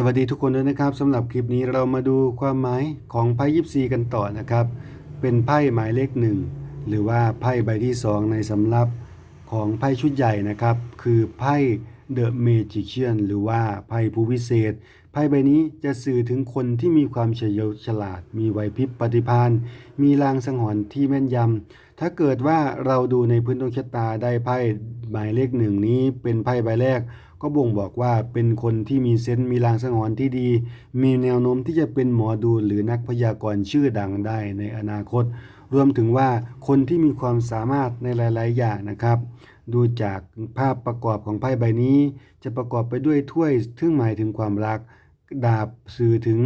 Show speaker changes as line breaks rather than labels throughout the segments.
สวัสดีทุกคนด้วยนะครับสำหรับคลิปนี้เรามาดูความหมายของไพ่ยิปซีกันต่อนะครับ เป็นไพ่หมายเลขหนึ่งหรือว่าไพ่ใบที่สองในสำรับของไพ่ชุดใหญ่นะครับ คือไพ่เดอะเมจิเชียนหรือว่าไพ่ผู้วิเศษ พ่ใบนี้จะสื่อถึงคนที่มีความเฉลียวฉลาด มีไหวพริบปฏิภาณมีลางสังหรณ์ที่แม่นยำ ถ้าเกิดว่าเราดูในพื้นดวงชะตาได้ไพ่หมายเลขหนึ่งนี้เป็นไพ่ใบแรก ก็บ่งบอกว่าเป็นคนที่มีเซนส์มีลางสังหรณ์ที่ดี มีแนวโน้มที่จะเป็นหมอดูหรือนักพยากรณ์ชื่อดังได้ในอนาคต รวมถึงว่าคนที่มีความสามารถในหลาย ๆ อย่างนะครับดูจากภาพประกอบของไพ่ใบนี้ จะประกอบไปด้วยถ้วยซึ่งหมายถึงความรัก ดาบสื่อถึง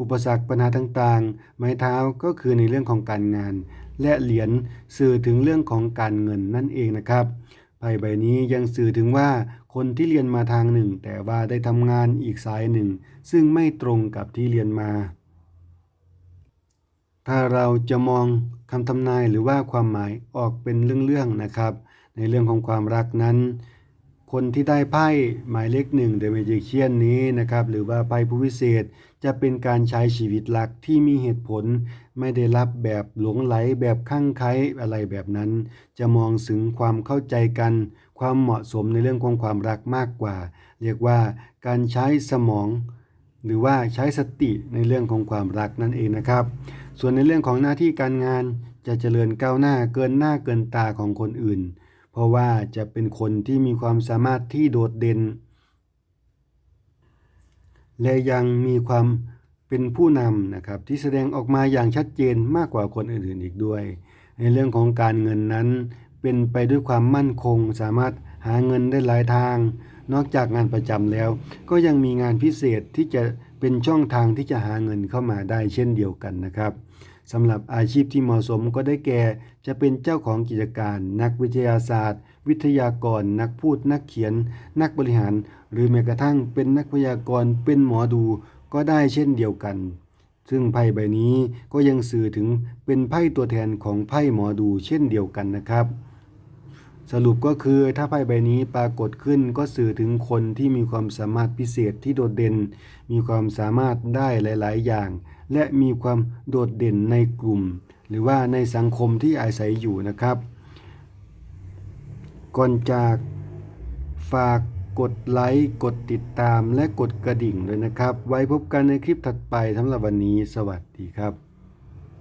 อุปสรรคปัญหาต่างๆ ไม้เท้าก็คือในเรื่องของการงาน และเหรียญสื่อถึงเรื่องของการเงินนั่นเองนะครับไพ่ใบนี้ยังสื่อถึงว่าคนที่เรียนมาทางหนึ่ง แต่ว่าได้ทำงานอีกสายหนึ่ง ซึ่งไม่ตรงกับที่เรียนมา ถ้าเราจะมองคำทำนายหรือว่าความหมายออกเป็นเรื่องๆนะครับ ในเรื่องของความรักนั้น คนที่ได้ไพ่หมายเลขหนึ่งเดอะเมจิเชียนนี้นะครับ หรือว่าไพ่ผู้วิเศษจะเป็นการใช้ชีวิตหลักที่มีเหตุผล ไม่ได้รับแบบหลงไหลแบบข้างไคล้อะไรแบบนั้น จะมองถึงความเข้าใจกัน ความเหมาะสมในเรื่องของความรักมากกว่า เรียกว่าการใช้สมอง หรือว่าใช้สติในเรื่องของความรักนั่นเองนะครับ ส่วนในเรื่องของหน้าที่การงานจะเจริญก้าวหน้าเกินหน้าเกินตาของคนอื่น ราะว่าจะเป็นคนที่มีความสามารถที่โดดเด่น และยังมีความเป็นผู้นำนะครับที่แสดงออกมาอย่างชัดเจนมากกว่าคนอื่นๆอีกด้วย ในเรื่องของการเงินนั้นเป็นไปด้วยความมั่นคง สามารถหาเงินได้หลายทาง นอกจากงานประจำแล้ว ก็ยังมีงานพิเศษที่จะ เป็นช่องทางที่จะหาเงินเข้ามาได้เช่นเดียวกันนะครับสำหรับอาชีพที่เหมาะสมก็ได้แก่ จะเป็นเจ้าของกิจการ นักวิทยาศาสตร์ วิทยากร นักพูด นักเขียน นักบริหาร หรือแม้กระทั่งเป็นนักพยากรณ์เป็นหมอดูก็ได้เช่นเดียวกัน ซึ่งไพ่ใบนี้ก็ยังสื่อถึงเป็นไพ่ตัวแทนของไพ่หมอดูเช่นเดียวกันนะครับ สรุปก็คือถ้าไพ่ใบนี้ปรากฏขึ้นก็สื่อถึงคนที่มีความสามารถพิเศษที่โดดเด่น มีความสามารถได้หลาย ๆ อย่าง และมีความโดดเด่นในกลุ่ม หรือว่าในสังคมที่อาศัยอยู่นะครับ ก่อนจากฝากกดไลค์กดติดตามและกดกระดิ่งด้วยนะครับ ไว้พบกันในคลิปถัดไปสำหรับวันนี้ สวัสดีครับ